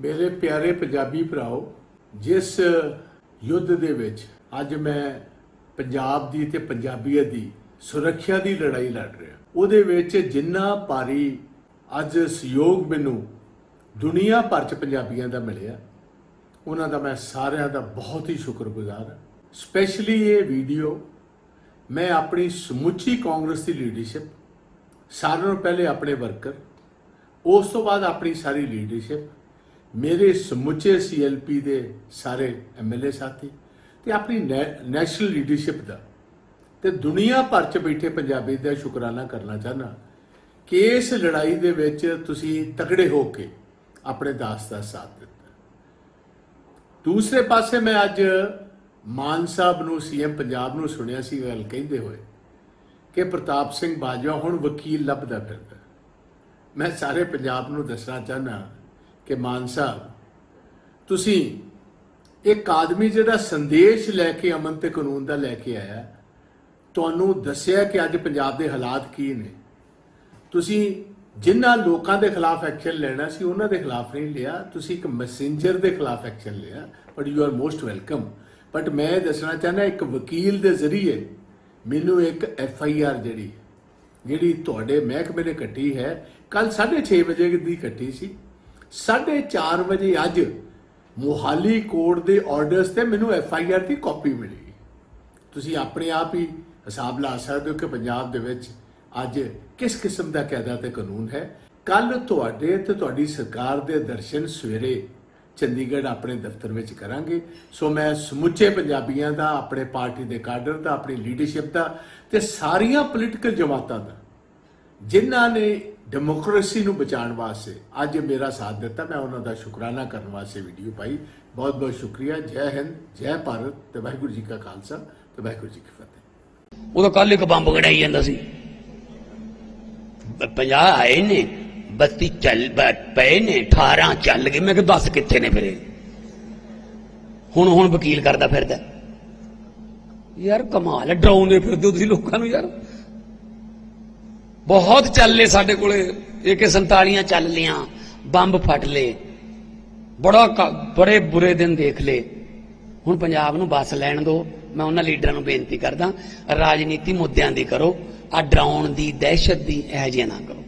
ਮੇਰੇ ਪਿਆਰੇ ਪੰਜਾਬੀ ਭਰਾਓ, ਜਿਸ ਯੁੱਧ ਦੇ ਵਿੱਚ ਅੱਜ ਮੈਂ ਪੰਜਾਬ ਦੀ ਤੇ ਪੰਜਾਬੀਅਤ ਦੀ ਸੁਰੱਖਿਆ ਦੀ ਲੜਾਈ ਲੜ ਰਿਹਾ। ਉਹਦੇ ਵਿੱਚ ਜਿੰਨਾ ਭਾਰੀ ਅੱਜ ਸਹਿਯੋਗ ਮੈਨੂੰ ਦੁਨੀਆ ਭਰ ਚ ਪੰਜਾਬੀਆਂ ਦਾ ਮਿਲਿਆ, ਉਹਨਾਂ ਦਾ ਮੈਂ ਸਾਰਿਆਂ ਦਾ ਬਹੁਤ ਹੀ ਸ਼ੁਕਰਗੁਜ਼ਾਰ ਹਾਂ। ਸਪੈਸ਼ਲੀ ਇਹ ਵੀਡੀਓ, ਮੈਂ ਆਪਣੀ ਸਮੁੱਚੀ ਕਾਂਗਰਸ ਦੀ ਲੀਡਰਸ਼ਿਪ ਸਾਰਿਆਂ ਨੂੰ ਪਹਿਲੇ ਆਪਣੇ ਵਰਕਰ ਉਸ ਤੋਂ ਬਾਅਦ ਆਪਣੀ ਸਾਰੀ ਲੀਡਰਸ਼ਿਪ ਮੇਰੇ ਸਮੁੱਚੇ ਸੀਐਲਪੀ ਦੇ ਸਾਰੇ ਐਮਐਲਏ ਸਾਥੀ ਤੇ ਆਪਣੀ ਨੈ- ਨੈਸ਼ਨਲ ਲੀਡਰਸ਼ਿਪ ਦਾ ਤੇ ਦੁਨੀਆ ਭਰ ਚ ਬੈਠੇ ਪੰਜਾਬੀ ਦਾ ਸ਼ੁਕਰਾਨਾ ਕਰਨਾ ਚਾਹਨਾ ਕਿ ਇਸ ਲੜਾਈ ਦੇ ਵਿੱਚ ਤੁਸੀਂ ਤਕੜੇ ਹੋ ਕੇ ਆਪਣੇ ਦਾਸ ਦਾ ਸਾਥ ਦਿੱਤਾ। ਦੂਸਰੇ ਪਾਸੇ ਮੈਂ ਅੱਜ ਮਾਨ ਸਾਹਿਬ ਨੂੰ ਸੀਐਮ ਪੰਜਾਬ ਨੂੰ ਸੁਣਿਆ ਸੀ ਗੱਲ ਕਹਿੰਦੇ ਹੋਏ ਕਿ ਪ੍ਰਤਾਪ ਸਿੰਘ ਬਾਜਵਾ ਹੁਣ ਵਕੀਲ ਲੱਭਦਾ ਫਿਰਦਾ। ਮੈਂ ਸਾਰੇ ਪੰਜਾਬ ਨੂੰ ਦੱਸਣਾ ਚਾਹਨਾ ਕਿ ਮਾਨ ਸਾਹਿਬ, ਤੁਸੀਂ ਇੱਕ ਆਦਮੀ ਜਿਹੜਾ ਸੰਦੇਸ਼ ਲੈ ਕੇ ਅਮਨ ਤੇ ਕਾਨੂੰਨ ਦਾ ਲੈ ਕੇ ਆਇਆ, ਤੁਹਾਨੂੰ ਦੱਸਿਆ ਕਿ ਅੱਜ ਪੰਜਾਬ ਦੇ ਹਾਲਾਤ ਕੀ ਨੇ? ਤੁਸੀਂ ਜਿਨ੍ਹਾਂ ਲੋਕਾਂ ਦੇ ਖਿਲਾਫ ਐਕਸ਼ਨ ਲੈਣਾ ਸੀ, ਉਹਨਾਂ ਦੇ ਖਿਲਾਫ ਨਹੀਂ ਲਿਆ, ਤੁਸੀਂ ਇੱਕ ਮੈਸੇਂਜਰ ਦੇ ਖਿਲਾਫ ਐਕਸ਼ਨ ਲਿਆ but you are most welcome but ਮੈਂ ਇਹ ਦੱਸਣਾ ਚਾਹੁੰਦਾ, ਇੱਕ ਵਕੀਲ ਦੇ ਜ਼ਰੀਏ ਮੈਨੂੰ ਇੱਕ ਐਫ ਆਈ ਆਰ ਜਿਹੜੀ ਜਿਹੜੀ ਤੁਹਾਡੇ ਮਹਿਕਮੇ ਨੇ ਕੱਟੀ ਹੈ ਕੱਲ 6:30 ਵਜੇ ਦੀ ਕੱਟੀ ਸੀ। 4:30 ਵਜੇ ਅੱਜ ਮੋਹਾਲੀ ਕੋਰਟ ਦੇ ਆਰਡਰਸ ਤੇ ਮੈਨੂੰ ਐਫ ਆਈ ਆਰ ਦੀ ਕਾਪੀ ਮਿਲੀ। ਤੁਸੀਂ ਆਪਣੇ ਆਪ ਹੀ ਹਿਸਾਬ ਲਾ ਸਕਦੇ ਹੋ ਕਿ ਪੰਜਾਬ ਦੇ ਵਿੱਚ ਅੱਜ ਕਿਸ ਕਿਸਮ ਦਾ ਕਾਇਦਾ ਤੇ ਕਾਨੂੰਨ ਹੈ। ਕੱਲ ਤੁਹਾਡੇ ਤੇ ਤੁਹਾਡੀ ਸਰਕਾਰ ਦੇ ਦਰਸ਼ਨ ਸਵੇਰੇ ਚੰਡੀਗੜ੍ਹ ਆਪਣੇ ਦਫ਼ਤਰ ਵਿੱਚ ਕਰਾਂਗੇ। ਸੋ ਮੈਂ ਸਮੁੱਚੇ ਪੰਜਾਬੀਆਂ ਦਾ, ਆਪਣੇ ਪਾਰਟੀ ਦੇ ਕਾਡਰ ਦਾ, ਆਪਣੀ ਲੀਡਰਸ਼ਿਪ ਦਾ ਤੇ ਸਾਰੀਆਂ ਪੋਲੀਟੀਕਲ ਜਮਾਤਾਂ ਦਾ ਜਿਨ੍ਹਾਂ ਨੇ ਡੈਮੋਕ੍ਰੇਸੀ ਨੂੰ ਬਚਾਉਣ ਵਾਸਤੇ ਅੱਜ ਮੇਰਾ ਸਾਥ ਦਿੱਤਾ, ਮੈਂ ਉਹਨਾਂ ਦਾ ਸ਼ੁਕਰਾਨਾ ਕਰਨ ਵਾਸਤੇ ਵੀਡੀਓ ਪਾਈ। ਬਹੁਤ ਬਹੁਤ ਸ਼ੁਕਰੀਆ। ਜੈ ਹਿੰਦ, ਜੈ ਭਾਰਤ ਤੇ ਵਾਹਿਗੁਰੂ ਜੀ ਕਾ ਖਾਲਸਾ ਤੇ ਵਾਹਿਗੁਰੂ ਜੀ ਕੀ ਫਤਿਹ। ਉਦੋਂ ਕੱਲ ਇੱਕ ਬੰਬ ਗੜਾਈ ਜਾਂਦਾ ਸੀ। 50 ਆਏ ਨੇ 32 ਚੱਲ ਪਏ ਨੇ 18 ਚੱਲ ਗਏ। ਮੈਂ ਕਿ ਦੱਸ ਕਿੱਥੇ ਨੇ ਫਿਰੇ ਹੁਣ ਹੁਣ ਵਕੀਲ ਕਰਦਾ ਫਿਰਦਾ। ਯਾਰ ਕਮਾਲ ਹੈ, ਡਰਾਉਂਦੇ ਫਿਰਦੇ ਹੋ ਤੁਸੀਂ ਲੋਕਾਂ ਨੂੰ ਯਾਰ। ਬਹੁਤ ਚੱਲ ਲਏ ਸਾਡੇ ਕੋਲੇ। AK 47 ਚੱਲ ਲੀਆਂ ਬੰਬ ਫਟ ਲਏ। ਬੜਾ ਬੜੇ ਬੁਰੇ ਦਿਨ ਦੇਖ ਲਏ। ਹੁਣ ਪੰਜਾਬ ਨੂੰ ਬੱਸ ਲੈਣ ਦਿਓ ਮੈਂ ਉਹਨਾਂ ਲੀਡਰਾਂ ਨੂੰ ਬੇਨਤੀ ਕਰਦਾ, ਰਾਜਨੀਤੀ ਮੁੱਦਿਆਂ ਦੀ ਕਰੋ, ਆ ਡਰਾਉਣ ਦੀ ਦਹਿਸ਼ਤ ਦੀ ਇਹ ਜਿਹਾ ਨਾ ਕਰੋ।